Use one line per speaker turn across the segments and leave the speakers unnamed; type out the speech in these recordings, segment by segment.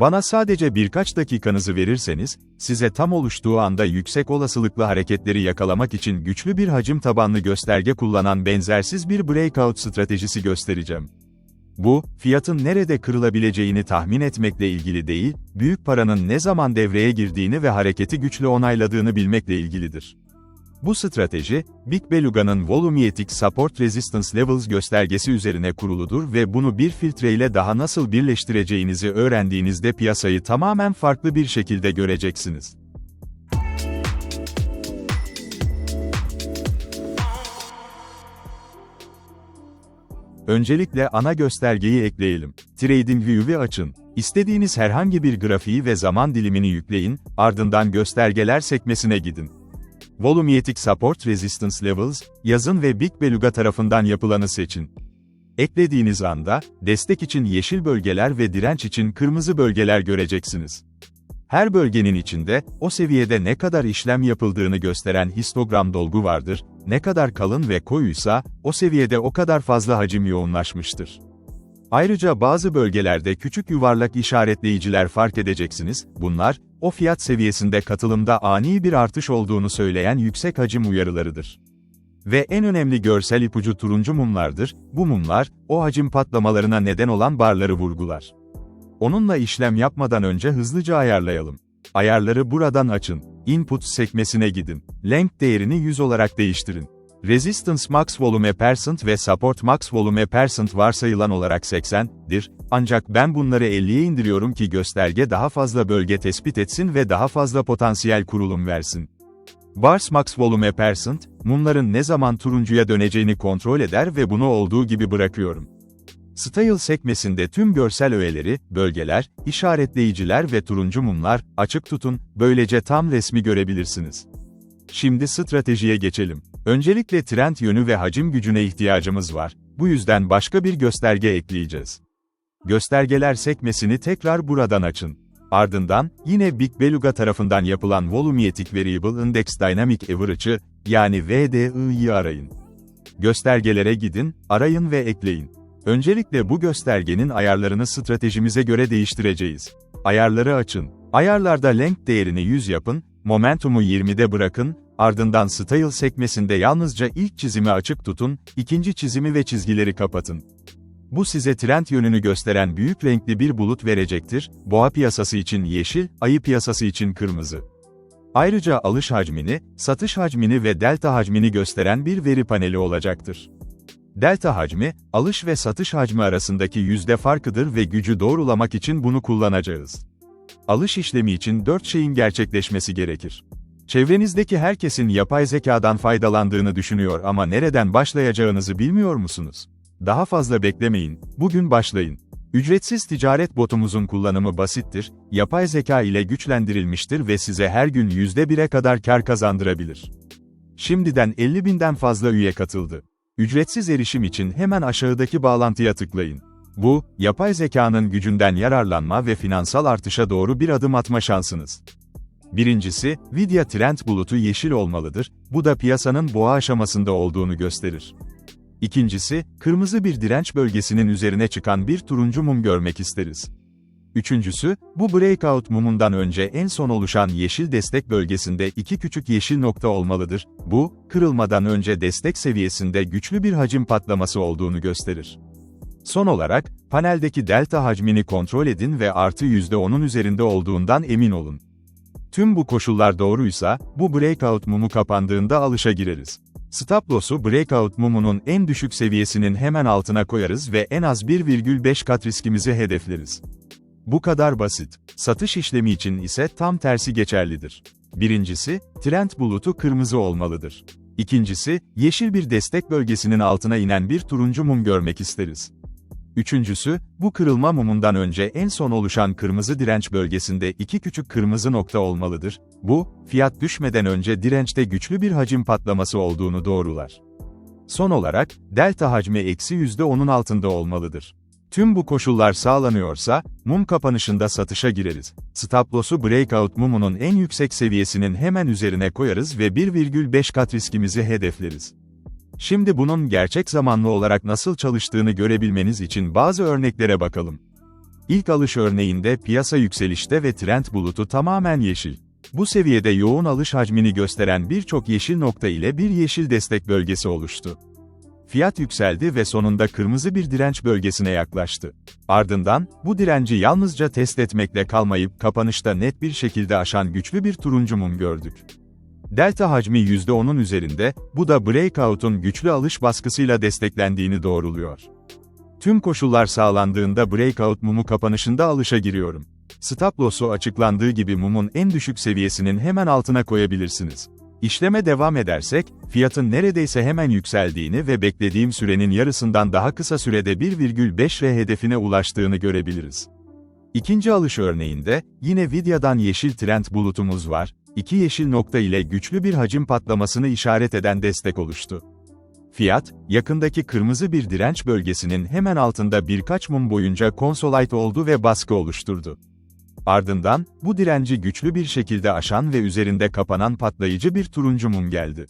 Bana sadece birkaç dakikanızı verirseniz, size tam oluştuğu anda yüksek olasılıklı hareketleri yakalamak için güçlü bir hacim tabanlı gösterge kullanan benzersiz bir breakout stratejisi göstereceğim. Bu, fiyatın nerede kırılabileceğini tahmin etmekle ilgili değil, büyük paranın ne zaman devreye girdiğini ve hareketi güçlü onayladığını bilmekle ilgilidir. Bu strateji, Big Beluga'nın Volumetric Support Resistance Levels göstergesi üzerine kuruludur ve bunu bir filtreyle daha nasıl birleştireceğinizi öğrendiğinizde piyasayı tamamen farklı bir şekilde göreceksiniz. Öncelikle ana göstergeyi ekleyelim. TradingView'i açın. İstediğiniz herhangi bir grafiği ve zaman dilimini yükleyin, ardından göstergeler sekmesine gidin. Volumetric Support Resistance Levels, yazın ve Big Beluga tarafından yapılanı seçin. Eklediğiniz anda, destek için yeşil bölgeler ve direnç için kırmızı bölgeler göreceksiniz. Her bölgenin içinde, o seviyede ne kadar işlem yapıldığını gösteren histogram dolgu vardır, ne kadar kalın ve koyuysa, o seviyede o kadar fazla hacim yoğunlaşmıştır. Ayrıca bazı bölgelerde küçük yuvarlak işaretleyiciler fark edeceksiniz, bunlar, o fiyat seviyesinde katılımda ani bir artış olduğunu söyleyen yüksek hacim uyarılarıdır. Ve en önemli görsel ipucu turuncu mumlardır, bu mumlar, o hacim patlamalarına neden olan barları vurgular. Onunla işlem yapmadan önce hızlıca ayarlayalım. Ayarları buradan açın. Input sekmesine gidin. Length değerini 100 olarak değiştirin. Resistance Max Volume Percent ve Support Max Volume Percent varsayılan olarak 80'dir, ancak ben bunları 50'ye indiriyorum ki gösterge daha fazla bölge tespit etsin ve daha fazla potansiyel kurulum versin. Bars Max Volume Percent, mumların ne zaman turuncuya döneceğini kontrol eder ve bunu olduğu gibi bırakıyorum. Style sekmesinde tüm görsel öğeleri, bölgeler, işaretleyiciler ve turuncu mumlar, açık tutun, böylece tam resmi görebilirsiniz. Şimdi stratejiye geçelim. Öncelikle trend yönü ve hacim gücüne ihtiyacımız var, bu yüzden başka bir gösterge ekleyeceğiz. Göstergeler sekmesini tekrar buradan açın. Ardından, yine Big Beluga tarafından yapılan Volumetric Variable Index Dynamic Average'ı, yani VDI'yi arayın. Göstergelere gidin, arayın ve ekleyin. Öncelikle bu göstergenin ayarlarını stratejimize göre değiştireceğiz. Ayarları açın. Ayarlarda length değerini 100 yapın, momentumu 20'de bırakın, ardından Style sekmesinde yalnızca ilk çizimi açık tutun, ikinci çizimi ve çizgileri kapatın. Bu size trend yönünü gösteren büyük renkli bir bulut verecektir, boğa piyasası için yeşil, ayı piyasası için kırmızı. Ayrıca alış hacmini, satış hacmini ve delta hacmini gösteren bir veri paneli olacaktır. Delta hacmi, alış ve satış hacmi arasındaki yüzde farkıdır ve gücü doğrulamak için bunu kullanacağız. Alış işlemi için 4 şeyin gerçekleşmesi gerekir. Çevrenizdeki herkesin yapay zekadan faydalandığını düşünüyor ama nereden başlayacağınızı bilmiyor musunuz? Daha fazla beklemeyin, bugün başlayın. Ücretsiz ticaret botumuzun kullanımı basittir, yapay zeka ile güçlendirilmiştir ve size her gün %1'e kadar kar kazandırabilir. Şimdiden 50 binden fazla üye katıldı. Ücretsiz erişim için hemen aşağıdaki bağlantıya tıklayın. Bu, yapay zekanın gücünden yararlanma ve finansal artışa doğru bir adım atma şansınız. Birincisi, Vidya trend bulutu yeşil olmalıdır, bu da piyasanın boğa aşamasında olduğunu gösterir. İkincisi, kırmızı bir direnç bölgesinin üzerine çıkan bir turuncu mum görmek isteriz. Üçüncüsü, bu breakout mumundan önce en son oluşan yeşil destek bölgesinde iki küçük yeşil nokta olmalıdır, bu, kırılmadan önce destek seviyesinde güçlü bir hacim patlaması olduğunu gösterir. Son olarak, paneldeki delta hacmini kontrol edin ve artı %10'un üzerinde olduğundan emin olun. Tüm bu koşullar doğruysa, bu breakout mumu kapandığında alışa gireriz. Stop loss'u breakout mumunun en düşük seviyesinin hemen altına koyarız ve en az 1,5 kat riskimizi hedefleriz. Bu kadar basit. Satış işlemi için ise tam tersi geçerlidir. Birincisi, trend bulutu kırmızı olmalıdır. İkincisi, yeşil bir destek bölgesinin altına inen bir turuncu mum görmek isteriz. Üçüncüsü, bu kırılma mumundan önce en son oluşan kırmızı direnç bölgesinde iki küçük kırmızı nokta olmalıdır. Bu, fiyat düşmeden önce dirençte güçlü bir hacim patlaması olduğunu doğrular. Son olarak, delta hacmi eksi %10'un altında olmalıdır. Tüm bu koşullar sağlanıyorsa, mum kapanışında satışa gireriz. Stop loss'u breakout mumunun en yüksek seviyesinin hemen üzerine koyarız ve 1,5 kat riskimizi hedefleriz. Şimdi bunun gerçek zamanlı olarak nasıl çalıştığını görebilmeniz için bazı örneklere bakalım. İlk alış örneğinde piyasa yükselişte ve trend bulutu tamamen yeşil. Bu seviyede yoğun alış hacmini gösteren birçok yeşil nokta ile bir yeşil destek bölgesi oluştu. Fiyat yükseldi ve sonunda kırmızı bir direnç bölgesine yaklaştı. Ardından, bu direnci yalnızca test etmekle kalmayıp kapanışta net bir şekilde aşan güçlü bir turuncu mum gördük. Delta hacmi %10'un üzerinde, bu da breakout'un güçlü alış baskısıyla desteklendiğini doğruluyor. Tüm koşullar sağlandığında breakout mumu kapanışında alışa giriyorum. Stop loss'u açıklandığı gibi mumun en düşük seviyesinin hemen altına koyabilirsiniz. İşleme devam edersek, fiyatın neredeyse hemen yükseldiğini ve beklediğim sürenin yarısından daha kısa sürede 1,5 R hedefine ulaştığını görebiliriz. İkinci alış örneğinde, yine Vidya'dan yeşil trend bulutumuz var, iki yeşil nokta ile güçlü bir hacim patlamasını işaret eden destek oluştu. Fiyat, yakındaki kırmızı bir direnç bölgesinin hemen altında birkaç mum boyunca konsolite oldu ve baskı oluşturdu. Ardından, bu direnci güçlü bir şekilde aşan ve üzerinde kapanan patlayıcı bir turuncu mum geldi.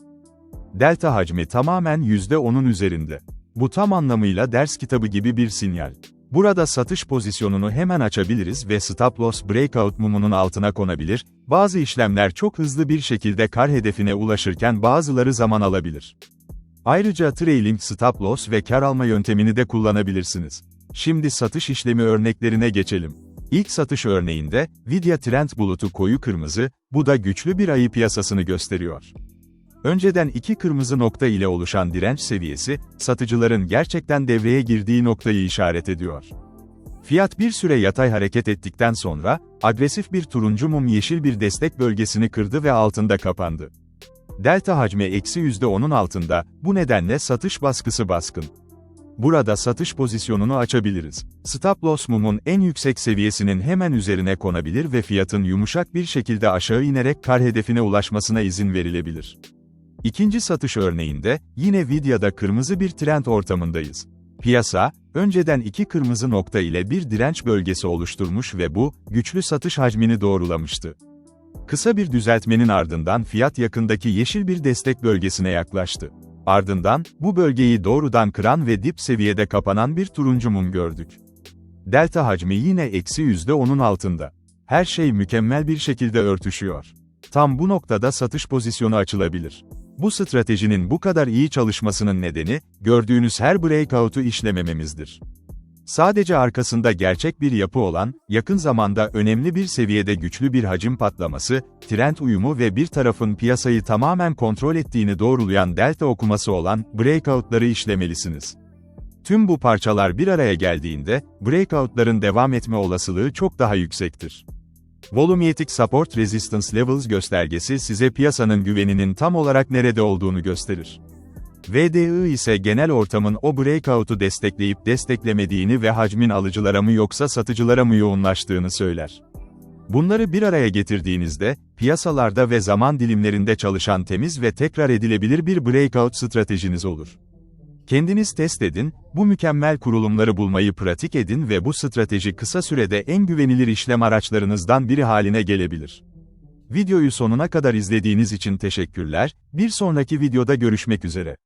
Delta hacmi tamamen %10'un üzerinde. Bu tam anlamıyla ders kitabı gibi bir sinyal. Burada satış pozisyonunu hemen açabiliriz ve stop loss breakout mumunun altına konabilir, bazı işlemler çok hızlı bir şekilde kar hedefine ulaşırken bazıları zaman alabilir. Ayrıca trailing stop loss ve kar alma yöntemini de kullanabilirsiniz. Şimdi satış işlemi örneklerine geçelim. İlk satış örneğinde, Vidya trend bulutu koyu kırmızı, bu da güçlü bir ayı piyasasını gösteriyor. Önceden iki kırmızı nokta ile oluşan direnç seviyesi, satıcıların gerçekten devreye girdiği noktayı işaret ediyor. Fiyat bir süre yatay hareket ettikten sonra, agresif bir turuncu mum yeşil bir destek bölgesini kırdı ve altında kapandı. Delta hacmi eksi %10'un altında, bu nedenle satış baskısı baskın. Burada satış pozisyonunu açabiliriz. Stop loss mumun en yüksek seviyesinin hemen üzerine konabilir ve fiyatın yumuşak bir şekilde aşağı inerek kar hedefine ulaşmasına izin verilebilir. İkinci satış örneğinde, yine Vidya'da kırmızı bir trend ortamındayız. Piyasa, önceden iki kırmızı nokta ile bir direnç bölgesi oluşturmuş ve bu, güçlü satış hacmini doğrulamıştı. Kısa bir düzeltmenin ardından fiyat yakındaki yeşil bir destek bölgesine yaklaştı. Ardından, bu bölgeyi doğrudan kıran ve dip seviyede kapanan bir turuncu mum gördük. Delta hacmi yine eksi %10'un altında. Her şey mükemmel bir şekilde örtüşüyor. Tam bu noktada satış pozisyonu açılabilir. Bu stratejinin bu kadar iyi çalışmasının nedeni, gördüğünüz her breakout'u işlemememizdir. Sadece arkasında gerçek bir yapı olan, yakın zamanda önemli bir seviyede güçlü bir hacim patlaması, trend uyumu ve bir tarafın piyasayı tamamen kontrol ettiğini doğrulayan delta okuması olan breakout'ları işlemelisiniz. Tüm bu parçalar bir araya geldiğinde, breakout'ların devam etme olasılığı çok daha yüksektir. Volumetric Support Resistance Levels göstergesi size piyasanın güveninin tam olarak nerede olduğunu gösterir. VDI ise genel ortamın o breakout'u destekleyip desteklemediğini ve hacmin alıcılara mı yoksa satıcılara mı yoğunlaştığını söyler. Bunları bir araya getirdiğinizde, piyasalarda ve zaman dilimlerinde çalışan temiz ve tekrar edilebilir bir breakout stratejiniz olur. Kendiniz test edin, bu mükemmel kurulumları bulmayı pratik edin ve bu strateji kısa sürede en güvenilir işlem araçlarınızdan biri haline gelebilir. Videoyu sonuna kadar izlediğiniz için teşekkürler, bir sonraki videoda görüşmek üzere.